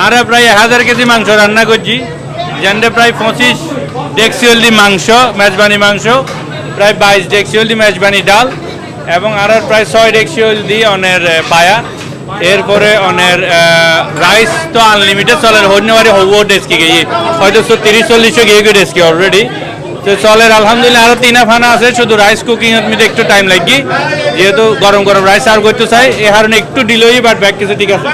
আরে প্রায় এক হাজার কেজি মাংস রান্না করছি। যেখানে প্রায় পঁচিশ ডেক্সিওলদি মাংস, মেজবানি মাংস, প্রায় বাইশ ডেক্সিওলদি মেজবানি ডাল এবং আরও প্রায় ছয় ডেক্সিওলদি অনের পায়া। এরপরে অনের রাইস তো আনলিমিটেড চলে। হন্যবারে হব ডেস্কি গিয়ে। হয়তো তিরিশ চল্লিশও গিয়ে গিয়ে ডেস্কি অলরেডি তো চলের আলহামদুলিল্লাহ আরও তিনা ফানা আছে, শুধু রাইস কুকিং মধ্যে একটু টাইম লাগবে। যেহেতু গরম গরম রাইস সার্ভ করতে চাই, এ কারণে একটু ডিলেই বাট ব্যাক কিছু ঠিক আছে.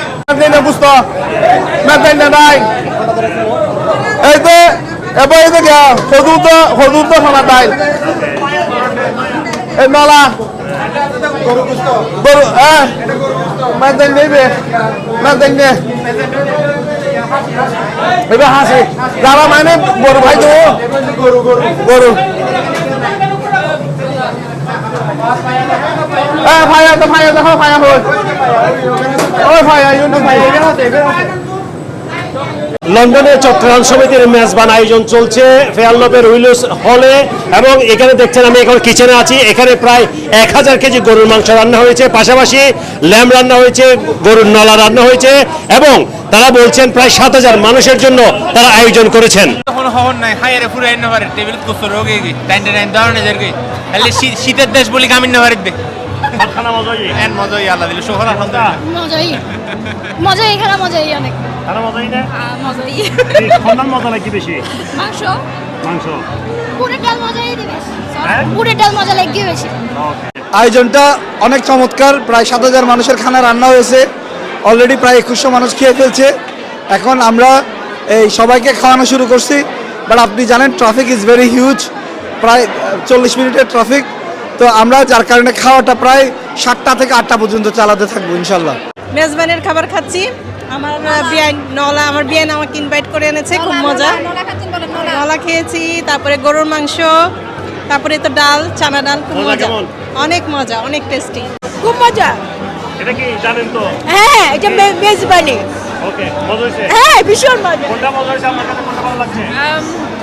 এই নলা। গরু হ্যাঁ। মাদান নেবে মাদান নে এবার হাসি যারা মানে বড় ভাই তো গরু গরু গরু ভাইয়া তো ভাইয়া দেখো ভাইয়া হই ওই ভাইয়া ইউনিট ভাইয়া এখানে হতে লন্ডনে চট্টগ্রাম সমিতির মেজবান আয়োজন চলছে। ফেয়ারলপের উইলস হলে এবং এখানে দেখছেন আমি এখন কিচেনে আছি। এখানে প্রায় এক হাজার কেজি গরুর মাংস রান্না হয়েছে। পাশাপাশি ল্যাম্ব রান্না হয়েছে, গরুর নলা রান্না হয়েছে এবং তারা বলছেন প্রায় সাত হাজার মানুষের জন্য তারা আয়োজন করেছেন। শীতের দেশ বলি কামিন না পারে দে এন মজাই আল্লাহ দিল। শোহর আলহামদুলিল্লাহ। মজাই। মজাই এখানে মজাই অনেক। আহ, মজাই মজা লাগছে বেশি। মাংস? মাংস। পুরের ডাল মজাই দিবে হ্যাঁ? পুরের ডাল মজা লাগবে বেশি। আয়োজনটা অনেক চমৎকার। প্রায় সাত হাজার মানুষের খানা রান্না হয়েছে। অলরেডি প্রায় একুশশো মানুষ খেয়ে ফেলছে। এখন আমরা এই সবাইকে খাওয়ানো শুরু করছি। বাট আপনি জানেন ট্রাফিক ইজ ভেরি হিউজ প্রায় চল্লিশ মিনিটের ট্রাফিক তো আমরা যার কারণে খাওয়াটা প্রায় সাতটা থেকে আটটা পর্যন্ত চালাতে থাকব ইনশাল্লাহ মেজবানের খাবার খাচ্ছি। আমার বিয়ান নলা আমার বিয়ান আমাকে ইনভাইট করে এনেছে খুব মজা। নলা খেয়েছি তারপরে গরুর মাংস তারপরে তো ডাল চানা ডাল খুব মজা। অনেক মজা অনেক টেস্টি খুব মজা। এটা কি জানেন তো? হ্যাঁ এটা মেজবানি। ওকে মজা হয়েছে? হ্যাঁ ভীষণ মজা। কোনটা মজা হয়েছে? আপনার কাছে কোনটা ভালো লাগছে?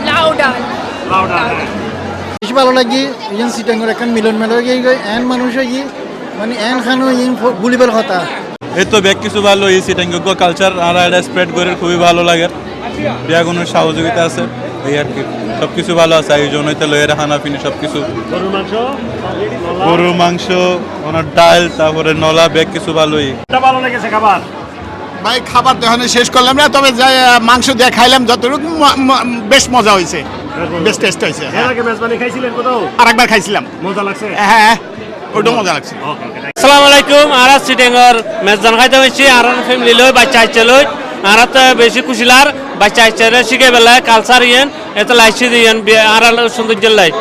লাউ ডাল। লাউডা বেশি ভালো লাগি ইন সিটাঙ্গর এখন মিলন মেলা গিয়ে গই এন মানুষ হই মানে এন খানো ইন গুলিবার কথা। এই তো ব্যাগ কিছু ভালো এই সিটাঙ্গ কালচার আর এটা স্প্রেড করে খুবই ভালো লাগে। বিয়াগুনোর সহযোগিতা আছে এই আর কি সব কিছু ভালো আছে আয়োজন হইতে লয়ের হানা পিনি সব কিছু। গরুর মাংস ওনার ডাল তারপরে নলা ব্যাগ কিছু ভালোই ভালো লেগেছে খাবার। ভাই খাবার তো এখানে শেষ করলাম না তবে যাই মাংস দিয়ে খাইলাম যতটুকু বেশ মজা হয়েছে বেশ টেস্ট হয়েছে এর আগে মেজবানি খাইছিলেন কোথাও? আর একবার খাইছিলাম। মজা লাগছে? হ্যাঁ ওইটা মজা। লাগছে ওকে ওকে আসসালামু আলাইকুম আর সিটেঙ্গর খাইতে হয়েছি আর ফ্যামিলি লই বাচ্চা আইছে লই। আর তো বেশি খুশিলার বাচ্চা আইছে শিখে বেলা কালচার ইয়েন এত লাইছি দিয়েন আর সৌন্দর্য লাই।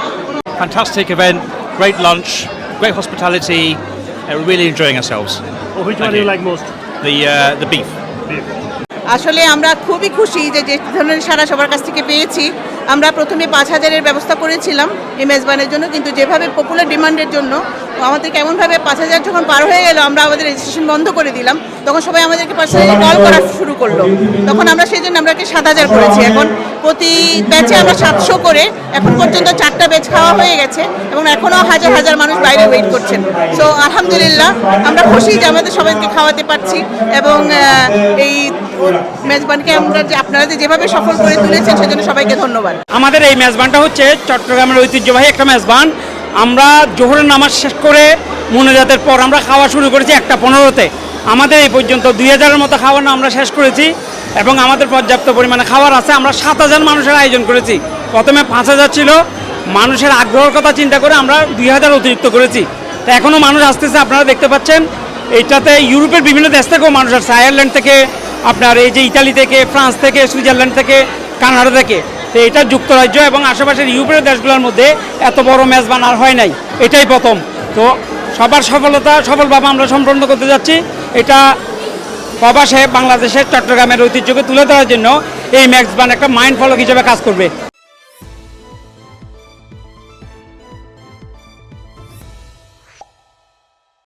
Fantastic event, great lunch, great hospitality. Uh, we're really enjoying ourselves. which one you like most? The uh, the beef. আসলে আমরা খুবই খুশি যে যে ধরনের সারা সবার কাছ থেকে পেয়েছি। আমরা প্রথমে পাঁচ হাজারের ব্যবস্থা করেছিলাম এই মেজবানের জন্য কিন্তু যেভাবে পপুলার ডিমান্ডের জন্য আমাদের কেমনভাবে পাঁচ হাজার যখন পার হয়ে গেল, আমরা আমাদের রেজিস্ট্রেশন বন্ধ করে দিলাম। তখন সবাই আমাদেরকে পার্সোনালি কল করা শুরু করল। তখন আমরা সেই জন্য আমরাকে সাত হাজার করেছি। এখন প্রতি ব্যাচে আমরা সাতশো করে, এখন পর্যন্ত চারটা ব্যাচ খাওয়া হয়ে গেছে এবং এখনও হাজার হাজার মানুষ বাইরে ওয়েট করছেন। সো আলহামদুলিল্লাহ, আমরা খুশি যে আমাদের সবাইকে খাওয়াতে পারছি এবং এই মেজবানকে আমরা যে আপনারা যেভাবে সফল করে তুলেছেন, সেজন্য সবাইকে ধন্যবাদ। আমাদের এই মেজবানটা হচ্ছে চট্টগ্রামের ঐতিহ্যবাহী একটা মেজবান। আমরা জোহরের নামাজ শেষ করে মনোজাতের পর আমরা খাওয়া শুরু করেছি একটা পনেরোতে। আমাদের এই পর্যন্ত দুই হাজারের মতো খাওয়ানো আমরা শেষ করেছি এবং আমাদের পর্যাপ্ত পরিমাণে খাবার আছে। আমরা সাত হাজার মানুষের আয়োজন করেছি। প্রথমে পাঁচ হাজার ছিল। মানুষের আগ্রহের কথা চিন্তা করে আমরা দুই হাজার অতিরিক্ত করেছি। তো এখনও মানুষ আসতেছে, আপনারা দেখতে পাচ্ছেন। এইটাতে ইউরোপের বিভিন্ন দেশ থেকেও মানুষ আসছে। আয়ারল্যান্ড থেকে, আপনার এই যে ইতালি থেকে, ফ্রান্স থেকে, সুইজারল্যান্ড থেকে, কানাডা থেকে। তো এটা যুক্তরাজ্য এবং আশেপাশের ইউরোপের দেশগুলোর মধ্যে এত বড় ম্যাচ বানার হয় নাই। এটাই প্রথম। তো সবার সফলতা সফলভাবে আমরা সম্পন্ন করতে যাচ্ছি। এটা প্রবাসে বাংলাদেশের চট্টগ্রামের ঐতিহ্যকে তুলে ধরার জন্য এই ম্যাচ বান একটা মাইন্ড ফলক হিসেবে কাজ করবে।